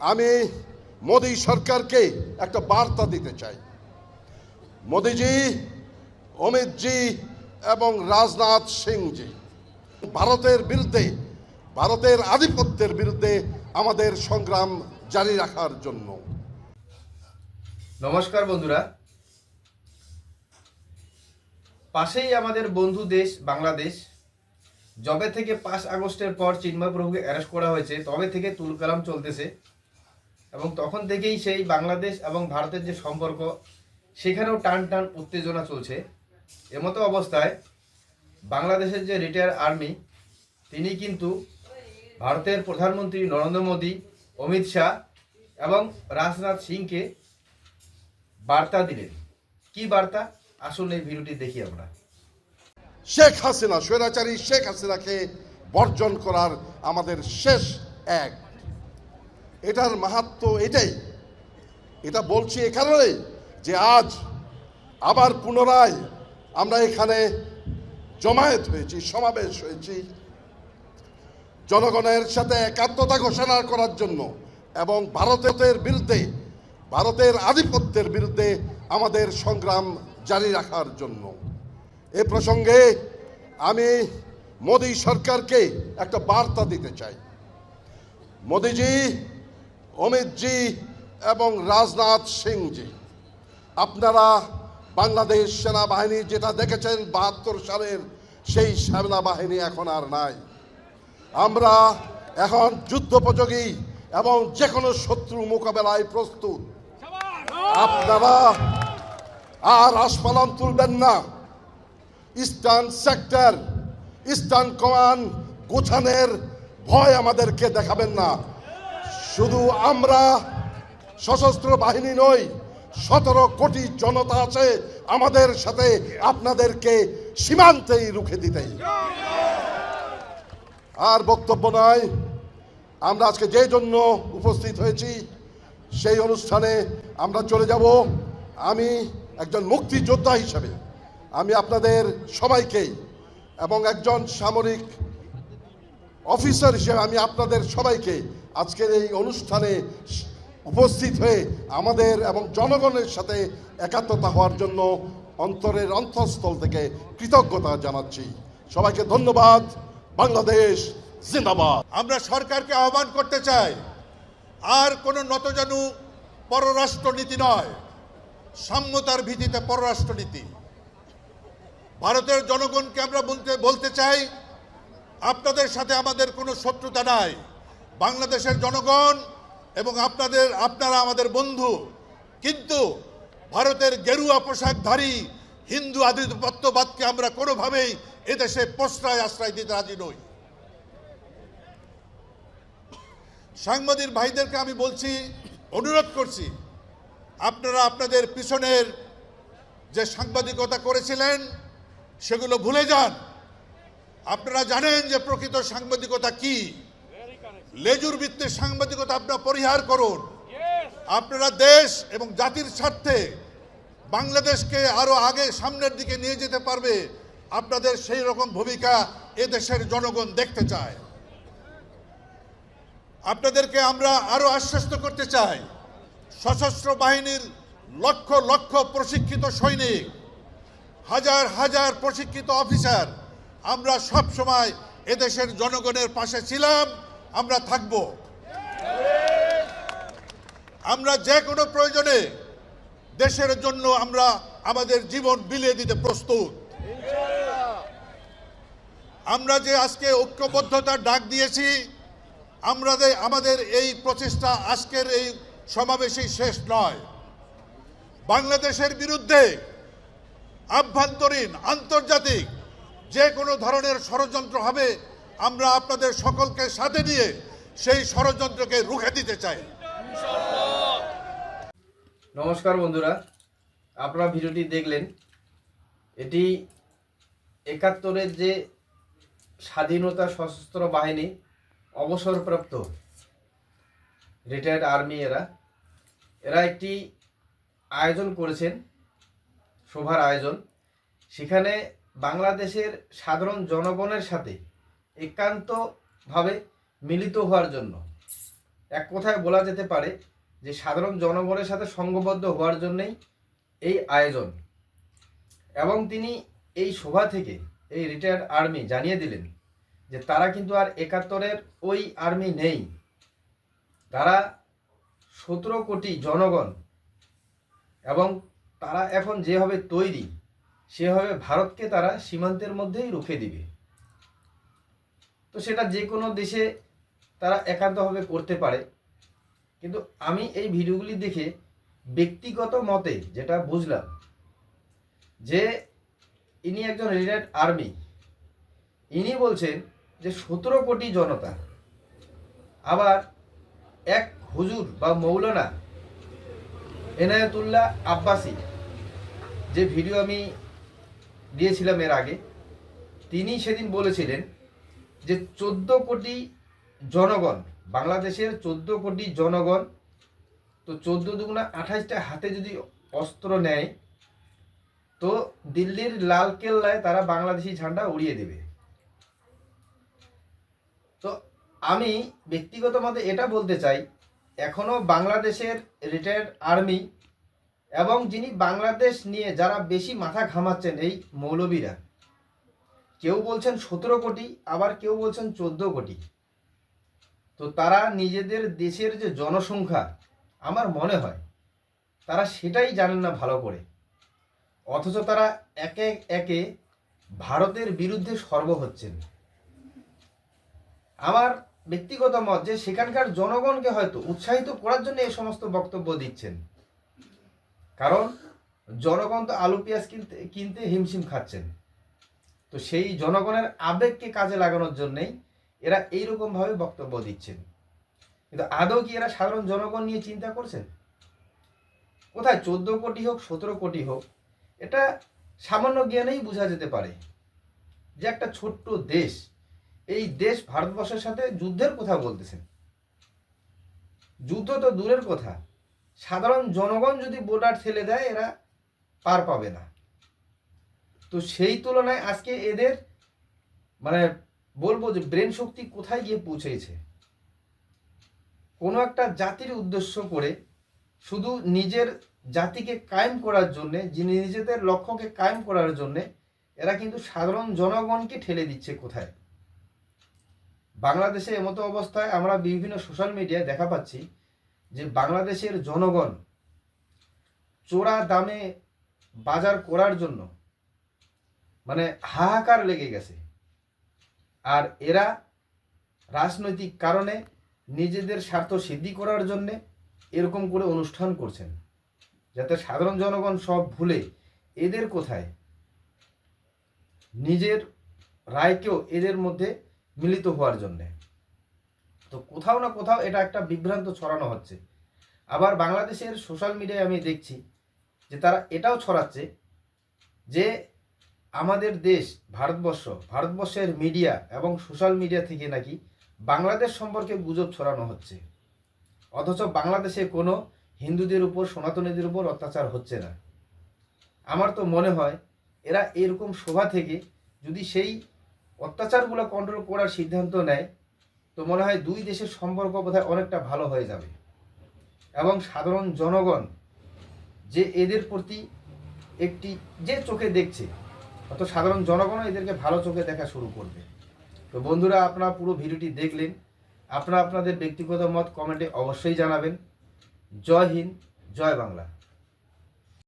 আমি মোদী সরকারকে একটা বার্তা দিতে চাই। মোদিজি, অমিতজি এবং রাজনাথ সিংজি, ভারতের বিরুদ্ধে, ভারতের আধিপত্যের বিরুদ্ধে আমাদের সংগ্রাম জারি রাখার জন্য। নমস্কার বন্ধুরা। পাশেই আমাদের বন্ধু দেশ, বাংলাদেশ। যবে থেকে পাঁচ আগস্টের পর চিন্ময় প্রভুকে অ্যারেস্ট করা হয়েছে, তবে থেকে তুলকালাম চলতেছে। এবং তখন থেকেই সেই বাংলাদেশ এবং ভারতের যে সম্পর্ক, সেখানেও টান টান উত্তেজনা চলছে। এমতো অবস্থায় বাংলাদেশের যে রিটায়ার আর্মি, তিনি কিন্তু ভারতের প্রধানমন্ত্রী নরেন্দ্র মোদী, অমিত শাহ এবং রাজনাথ সিংকে বার্তা দিলেন। কি বার্তা? আসুন এই ভিডিওটি দেখি আমরা। শেখ হাসিনা, স্বৈরাচারী শেখ হাসিনাকে বর্জন করার আমাদের শেষ এক এটার মাহাত্ম এটাই। এটা বলছি এ কারণেই যে আজ আবার পুনরায় আমরা এখানে জমায়েত হয়েছি, সমাবেশ হয়েছি। জনগণের সাথে একাত্মতা ঘোষণা করার জন্য এবং ভারতের বিরুদ্ধে, ভারতের আধিপত্যের বিরুদ্ধে আমাদের সংগ্রাম জারি রাখার জন্য। এ প্রসঙ্গে আমি মোদী সরকারকে একটা বার্তা দিতে চাই। মোদিজি অমিতজি এবং রাজনাথ সিংজি। আপনারা বাংলাদেশ সেনাবাহিনী যেটা দেখেছেন বাহাত্তর সালের সেই সেনাবাহিনী এখন আর নাই। আমরা এখন যুদ্ধোপযোগী এবং যে কোনো শত্রু মোকাবেলায় প্রস্তুত। আপনারা আর আসপালন তুলবেন না। ইস্টার্ন সেক্টর, ইস্টার্ন কমান্ড গোছানের ভয় আমাদেরকে দেখাবেন না। শুধু আমরা সশস্ত্র বাহিনী নই, সতেরো কোটি জনতা আছে আমাদের সাথে, আপনাদেরকে সীমান্তেই রুখে দিতেই। আর বক্তব্য নয় আমরা আজকে যে জন্য উপস্থিত হয়েছি, সেই অনুষ্ঠানে আমরা চলে যাব। আমি একজন মুক্তিযোদ্ধা হিসাবে, আমি আপনাদের সবাইকেই এবং একজন সামরিক অফিসার হিসেবে আমি আপনাদের সবাইকে আজকের এই অনুষ্ঠানে উপস্থিত হয়ে আমাদের এবং জনগণের সাথে একাত্মতা হওয়ার জন্য অন্তরের অন্তঃস্থল থেকে কৃতজ্ঞতা জানাচ্ছি। সবাইকে ধন্যবাদ। বাংলাদেশ জিন্দাবাদ। আমরা সরকারকে আহ্বান করতে চাই, আর কোনো নতজানু পররাষ্ট্রনীতি নয়, সাম্যতার ভিত্তিতে পররাষ্ট্রনীতি। ভারতের জনগণকে আমরা বলতে বলতে চাই, আপনাদের সাথে আমাদের কোনো শত্রুতা নাই। বাংলাদেশের জনগণ এবং আপনাদের, আপনারা আমাদের বন্ধু। কিন্তু ভারতের গেরুয়া পোশাকধারী হিন্দু আধিপত্যবাদকে আমরা কোনোভাবেই এদেশে প্রশ্রয়, আশ্রয় দিতে রাজি নই। সাংবাদিক ভাইদেরকে আমি বলছি, অনুরোধ করছি, আপনারা আপনাদের পিছনের যে সাংবাদিকতা করেছিলেন, সেগুলো ভুলে যান। আপনারা জানেন যে প্রকৃত সাংবাদিকতা কি? লেজুর ভিত্তির সাংবাদিকতা আপনারা পরিহার করুন। আপনারা দেশ এবং জাতির স্বার্থে বাংলাদেশকে আরও আগে সামনের দিকে নিয়ে যেতে পারবে আপনাদের সেই রকম ভূমিকা এদেশের জনগণ দেখতে চায়। আপনাদেরকে আমরা আরও আশ্বস্ত করতে চাই সশস্ত্র বাহিনীর লক্ষ লক্ষ প্রশিক্ষিত সৈনিক হাজার হাজার প্রশিক্ষিত অফিসার আমরা সব সময় এদেশের জনগণের পাশে ছিলাম আমরা থাকব। আমরা যে কোনো প্রয়োজনে দেশের জন্য আমরা আমাদের জীবন বিলিয়ে দিতে প্রস্তুত। আমরা যে আজকে ঐক্যবদ্ধতার ডাক দিয়েছি, আমরা আমাদের এই প্রচেষ্টা আজকের এই সমাবেশেই শেষ নয়। বাংলাদেশের বিরুদ্ধে আভ্যন্তরীণ, আন্তর্জাতিক যে কোনো ধরনের ষড়যন্ত্র হবে আমরা আপনাদের সকলকে সাথে নিয়ে সেই ষড়যন্ত্রকে রুখে দিতে চাই। নমস্কার বন্ধুরা, আপনারা ভিডিওটি দেখলেন। এটি একাত্তরের যে স্বাধীনতা সশস্ত্র বাহিনী অবসরপ্রাপ্ত রিটায়ার্ড আর্মি এরা এরা একটি আয়োজন করেছেন সভার আয়োজন। সেখানে বাংলাদেশের সাধারণ জনগণের সাথে একান্তভাবে মিলিত হওয়ার জন্য। এক কথায় বলা যেতে পারে যে, সাধারণ জনগণের সাথে সঙ্গবদ্ধ হওয়ার জন্যই এই আয়োজন। এবং তিনি এই সভা থেকে, এই রিটায়ার্ড আর্মি জানিয়ে দিলেন যে, তারা কিন্তু আর একাত্তরের ওই আর্মি নেই। তারা সতেরো কোটি জনগণ এবং তারা এখন যেভাবে তৈরি, সেভাবে ভারতকে তারা সীমান্তের মধ্যেই রুখে দিবে। তো সেটা যে কোনো দেশে তারা একান্তভাবে করতে পারে। কিন্তু আমি এই ভিডিওগুলি দেখে ব্যক্তিগত মতে যেটা বুঝলাম, যে ইনি একজন রিটায়ার্ড আর্মি, ইনি বলছেন যে সতেরো কোটি জনতা, আবার এক হুজুর বা মৌলানা এনায়তুল্লাহ আব্বাসি, যে ভিডিও আমি দিয়েছিলাম এর আগে, তিনি সেদিন বলেছিলেন যে চোদ্দ কোটি জনগণ, বাংলাদেশের চোদ্দ কোটি জনগণ, তো চোদ্দ দুগুণা আঠাশটা হাতে যদি অস্ত্র নেয়, তো দিল্লির লাল কেল্লায় তারা বাংলাদেশি ঝান্ডা উড়িয়ে দেবে। তো আমি ব্যক্তিগত মতে এটা বলতে চাই, এখনও বাংলাদেশের রিটায়ার্ড আর্মি এবং যিনি বাংলাদেশ নিয়ে যারা বেশি মাথা ঘামাচ্ছেন, এই মৌলবীরা কেউ বলছেন সতেরো কোটি, আবার কেউ বলছেন চোদ্দ কোটি। তো তারা নিজেদের দেশের যে জনসংখ্যা, আমার মনে হয় তারা সেটাই জানেন না ভালো করে। অথচ তারা একে একে ভারতের বিরুদ্ধে সর্ব হচ্ছেন। আমার ব্যক্তিগত মত যে সেখানকার জনগণকে হয়তো উৎসাহিত করার জন্য এই সমস্ত বক্তব্য দিচ্ছেন। কারণ জনগণ তো আলু পেঁয়াজ কিনতে কিনতে হিমশিম খাচ্ছেন। তো সেই জনগণের আবেগকে কাজে লাগানোর জন্যেই এরা এইরকমভাবে বক্তব্য দিচ্ছেন। কিন্তু আদৌ কি এরা সাধারণ জনগণ নিয়ে চিন্তা করছেন? কোথায় চোদ্দ কোটি হোক, সতেরো কোটি হোক, এটা সামান্য জ্ঞানেই বোঝা যেতে পারে যে একটা ছোট্ট দেশ, এই দেশ ভারতবর্ষের সাথে যুদ্ধের কথা বলতেছেন। যুদ্ধ তো দূরের কথা। সাধারণ জনগণ যদি বোর্ডার ঠেলে দেয়, এরা পার পাবে না। তো সেই তুলনায় আজকে এদের মানে বলব যে ব্রেন শক্তি কোথায় গিয়ে পৌঁছেছে? কোনো একটা জাতির উদ্দেশ্য করে শুধু নিজের জাতিকে কায়েম করার জন্যে, যিনি নিজেদের লক্ষ্যকে কায়েম করার জন্যে, এরা কিন্তু সাধারণ জনগণকে ঠেলে দিচ্ছে কোথায়? বাংলাদেশে এমতো অবস্থায় আমরা বিভিন্ন সোশ্যাল মিডিয়ায় দেখা পাচ্ছি যে বাংলাদেশের জনগণ চোরা দামে বাজার করার জন্য মানে হাহাকার লেগে গেছে। আর এরা রাজনৈতিক কারণে নিজেদের স্বার্থ সিদ্ধি করার জন্যে এরকম করে অনুষ্ঠান করছেন। যাতে সাধারণ জনগণ সব ভুলে এদের কোথায়? নিজের রায়কেও এদের মধ্যে মিলিত হওয়ার জন্যে। তো কোথাও না কোথাও এটা একটা বিভ্রান্ত ছড়ানো হচ্ছে। আবার বাংলাদেশের সোশ্যাল মিডিয়ায় আমি দেখছি যে তারা এটাও ছড়াচ্ছে যে আমাদের দেশ, ভারতবর্ষ, ভারতবর্ষের মিডিয়া এবং সোশ্যাল মিডিয়া থেকে নাকি বাংলাদেশ সম্পর্কে গুজব ছড়ানো হচ্ছে। অথচ বাংলাদেশে কোনো হিন্দুদের উপর, সনাতনীদের উপর অত্যাচার হচ্ছে না। আমার তো মনে হয় এরা এরকম শোভা থেকে যদি সেই অত্যাচারগুলো কন্ট্রোল করার সিদ্ধান্ত নেয়, তো মনে হয় দুই দেশের সম্পর্ক বোধহয় অনেকটা ভালো হয়ে যাবে। এবং সাধারণ জনগণ যে এদের প্রতি একটি যে চোখে দেখছে অত সাধারণ জনগণও এদেরকে ভালো চোখে দেখা শুরু করবে। তো বন্ধুরা, আপনারা পুরো ভিডিওটি দেখলেন। আপনারা আপনাদের ব্যক্তিগত মত কমেন্টে অবশ্যই জানাবেন। জয় হিন্দ, জয় বাংলা।